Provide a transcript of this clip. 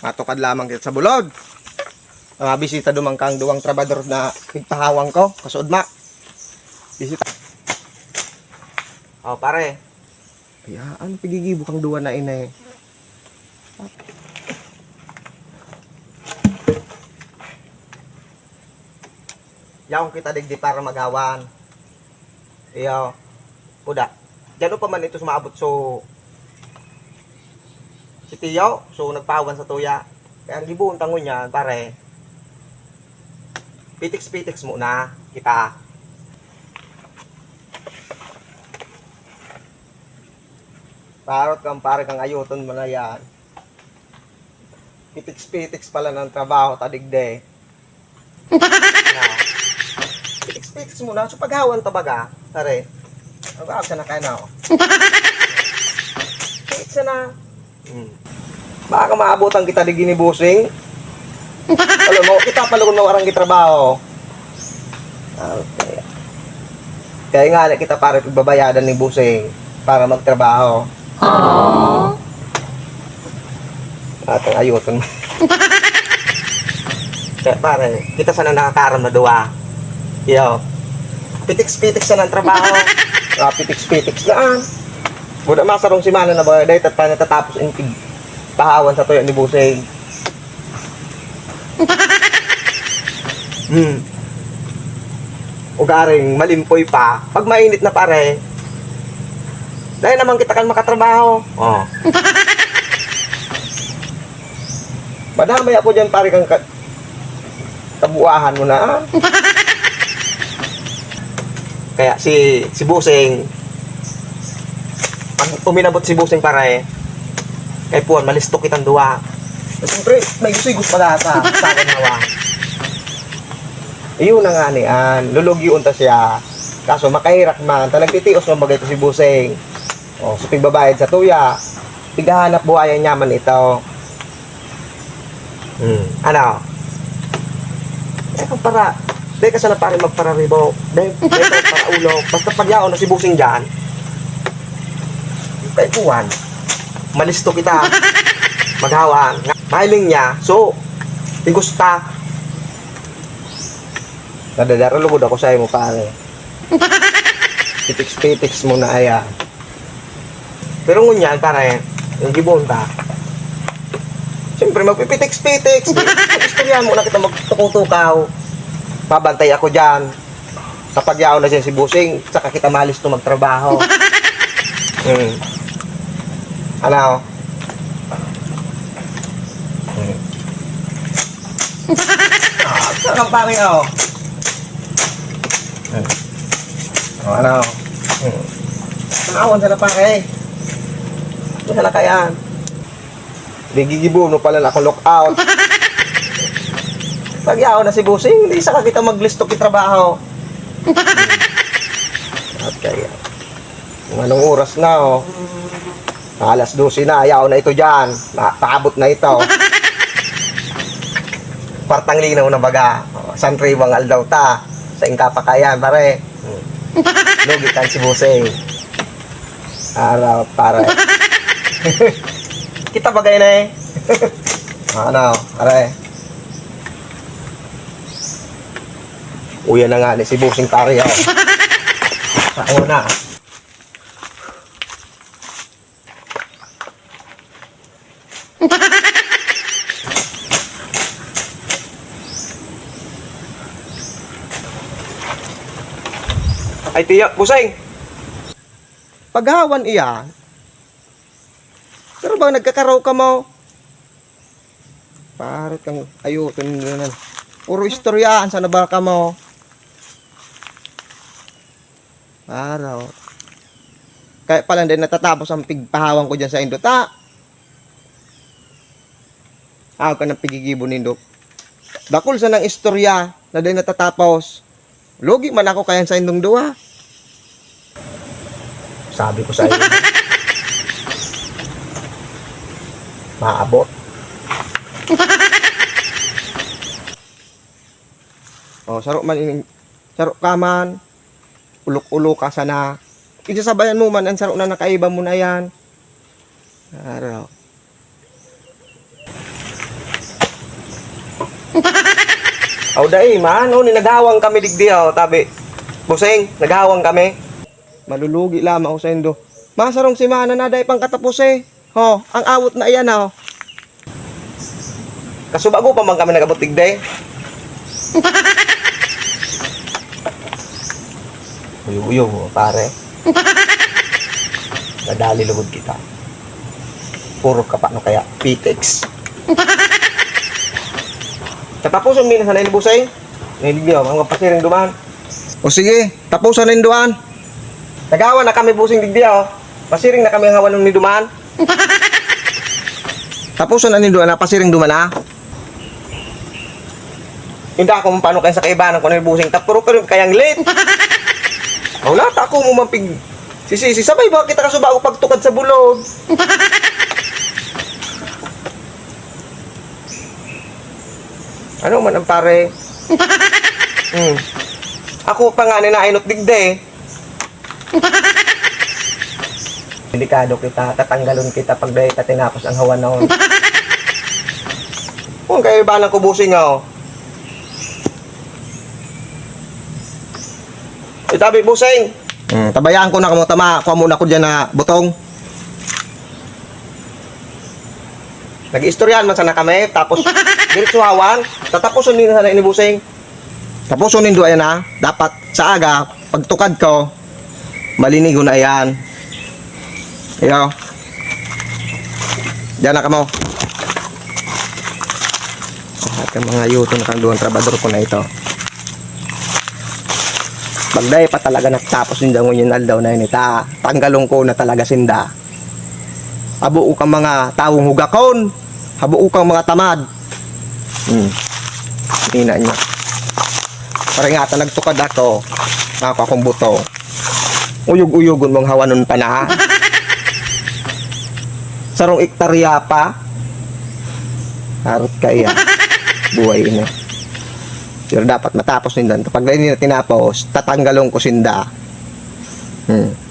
Matukad lamang kita sa bulod. Mga bisita dumang kang duwang trabador na pigpahawang ko. Kasud ma. Bisita. Oh, pare. Kaya, ano pigigibo kang duwa na inay? Yaong kita digdi para magawan. Iyo. Puda. Diyan pa man ito sumabot so si Tiyo, so nagpawan sa tuya. Kaya ang gibuon tangon niyan, pare. Pitix-pitix muna kita. Parot kang pare kang ayuton mo na yan. Pitix-pitix pala ng trabaho, tadigde. na. Pitix-pitix muna, so paghawan tabaga, pare. Ang na kayo na, oh. Pitix na. Hmm. Baka maabutan kita di gini busing. Alam mo, kita palungon mo arang gitrabaho. Okay. Kaya nga kita pare pagbabayadan ni busing para magtrabaho. At ang ayuton mo. Kaya pare, kita sana nakakaram na duwa. Yo. Pitix-pitix sa ng trabaho. Ah, pitix-pitix na. Buda masarong si Mana na ba dahil tat pa natatapos ang pig pahawan sa tuyo ni Buseng. hmm. Ugaring malimpoy pa. Pag mainit na pare, dahil naman kita kan makatrabaho. Oh. Madamay ako dyan pare kang ka- kabuuahan mo na. ah. Kaya si si Buseng uminabot si Buseng pare kay Puan malistok kitang duwa. Siyempre, may gusto gusto pala sa sa akin hawa. Iyon na nga ni An, lulugyon ta siya. Kaso makahirak man, talag titios man bagay si Buseng. O, sa pigbabayad sa tuya, pighahanap buhayan niya man ito. Hmm. Ano? Eh, para, dahil ka sana pare magpararibo. Dahil, dahil para ulo. Basta pagyaon na si Busing dyan, kay Puan, malisto kita. Maghawan. Mahiling niya. So, tigusta. Nadadaro lugod ako sa mo pare. Pitix-pitix mo na aya. Pero ngunyan, pare, yung gibon ta. Siyempre, magpipitix-pitix. Istoryan mo na kita magtukutukaw. Pabantay ako dyan. Kapag yaw na siya si Busing, saka kita malis to magtrabaho. Hmm. Ano? Ang pare ako? Hmm. Oh, ano? Tanawan sa na pare. Ito sa nakayan. Bigigibo no pala na akong lockout. Pag yaw na si Busing, hindi sa kita maglistok trabaho. Okay. Kung anong oras na, oh. Alas 12 na, ayaw na ito dyan. Na, paabot na ito. Partang linaw na baga. Oh, San Tribang aldaw ta. Sa ingkapakayan, pare. Lugitan si Busing. Araw, pare. Kita bagay na eh. ano, pare. Uya na nga ni si Busing pare, oh. Sa una. Ay, tiya, busay. Paghawan iya. Pero bang nagkakaraw ka mo? Parot kang ayutin nyo na. Puro istoryaan sa nabal ka mo. Araw. Kaya pala din natatapos ang pigpahawang ko dyan sa Indota. Ako ka ng pigigibo nindo. Dakol sa ng istorya na din natatapos. Logi man ako kaya sa indong duwa. Sabi ko sa iyo. Maabot. oh, saro man in saro ka man. Ulok-ulo ka sana. Isasabayan mo man ang saro na nakaiba mo na yan. Araw. Aw dai man, oh, ni naghawang kami digdi oh, tabi. Busing, naghawang kami. Malulugi lamang sa indo. Masarong si Mana na dai pang katapos eh. Oh, ang awot na iyan oh. Kasubago pa man kami nagabot digdi. Uyo-uyo, pare. Nadali lugod kita. Puro ka paano kaya? Pitex. Katapusan min sa nainibusay. Nainibyo, mga pasiring duman. O sige, tapusan na yung duman. Nagawa na kami busing digdiya, oh. Pasiring na kami ang hawan ng ni duman. tapusan na ni duman na, pasiring duman na. Hindi ako paano kayo sa kaibanan ko na yung busing. Tapuro ka rin kayang late. Wala, tako mo mampig. Sisi, si sabay ba kita kasuba ako pagtukad sa bulog? Ano man ang pare? Hmm. Ako pa nga ninainot digde. Delikado kita, tatanggalon kita pag dahil ka tinapos ang hawa noon. Kung kayo ba ng kubusing ako? Itabi busing. Hmm, tabayaan ko na kamo tama, kuha muna ko diyan na butong. Nag-istoryahan man sana kami, tapos diretso hawan, tatapuson din sana ini busing. Tapuson din doon na, dapat sa aga, pagtukad ko, malinig ko na yan. Iyo. Diyan na kamo. At ang mga yuto na kang doon, trabador ko na ito. Bagday pa talaga natapos yung dangon yung aldaw na yun ita. Tanggalong ko na talaga sinda. Habuo kang mga taong hugakon. Habuo kang mga tamad. Hmm. Ina niya. Parang nga nagtukad ako. Ako akong buto. Uyog-uyogon mong hawanon pa na. Sarong iktarya pa. Harot kaya. Buhay ina. Pero dapat matapos din doon. Kapag hindi na tinapos, tatanggalong ko sinda. Hmm.